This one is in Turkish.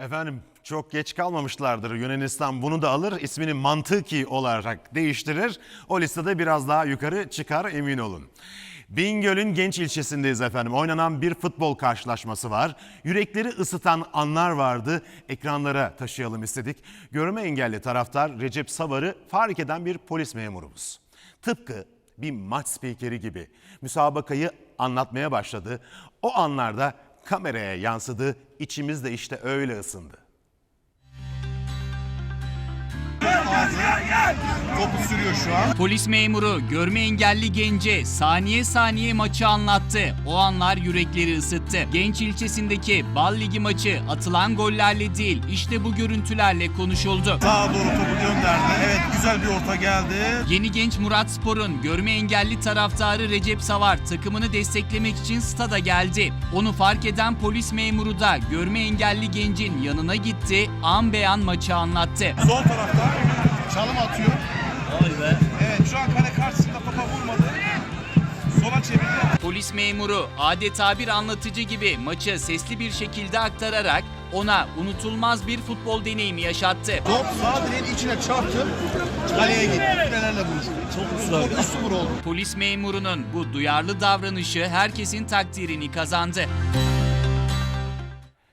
Efendim çok geç kalmamışlardır. Yunanistan bunu da alır, ismini mantıki olarak değiştirir. O listede biraz daha yukarı çıkar emin olun. Bingöl'ün genç ilçesindeyiz efendim. Oynanan bir futbol karşılaşması var. Yürekleri ısıtan anlar vardı. Ekranlara taşıyalım istedik. Görme engelli taraftar Recep Savar'ı fark eden bir polis memurumuz. Tıpkı bir maç spikeri gibi müsabakayı anlatmaya başladı. O anlarda kameraya yansıdı. İçimiz de işte öyle ısındı. Topu sürüyor şu an. Polis memuru görme engelli gence saniye saniye maçı anlattı. O anlar yürekleri ısıttı. Genç ilçesindeki Bal Ligi maçı atılan gollerle değil işte bu görüntülerle konuşuldu. Sağa doğru topu gönderdi. Evet güzel bir orta geldi. Yeni Genç Murat Spor'un görme engelli taraftarı Recep Savar takımını desteklemek için stada geldi. Onu fark eden polis memuru da görme engelli gencin yanına gitti, an beyan maçı anlattı. Sol tarafta çalım atıyor. Evet şu an kale karşısında topa vurmadı. Sola çevirdi. Polis memuru adeta bir anlatıcı gibi maçı sesli bir şekilde aktararak ona unutulmaz bir futbol deneyimi yaşattı. Top sağ direğin içine çarptı. Kaleye gitti. Filelerle buluştu. Çok güzel. 3-0 oldu. Polis memurunun bu duyarlı davranışı herkesin takdirini kazandı.